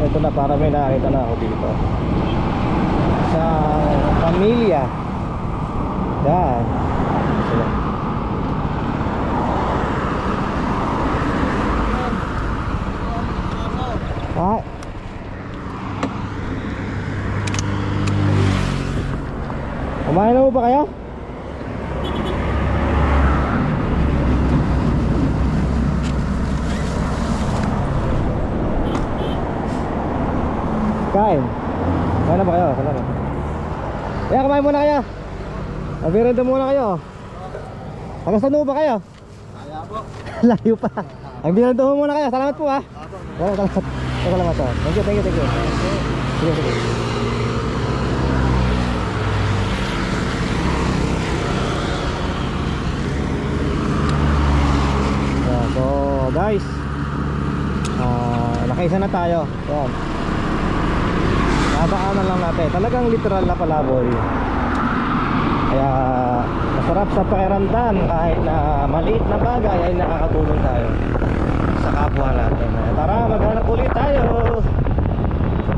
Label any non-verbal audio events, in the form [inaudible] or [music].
ito na para may nakita na ako dito. Sa pamilya. Yan. Sila. Ah kumain na mo ba kayo? Kain. Kain na ba kayo? Salamat. Kaya kumain muna kayo. Mabirenda muna kayo. Taga saan ba kayo? Kaya po. [laughs] Layo pa. Ang binanda mo muna kayo. Salamat po ha. Salamat, salamat. Salamat. Thank you, thank you, thank you. Sige, sige. So guys, ah nakaisa na tayo. Yan. Nadaanan dati. Talagang literal na palaboy. Kaya masarap sa pakiramdam kahit na maliit na bagay ay nakakatulong tayo sa kapwa natin. Tara maghanap ulit tayo.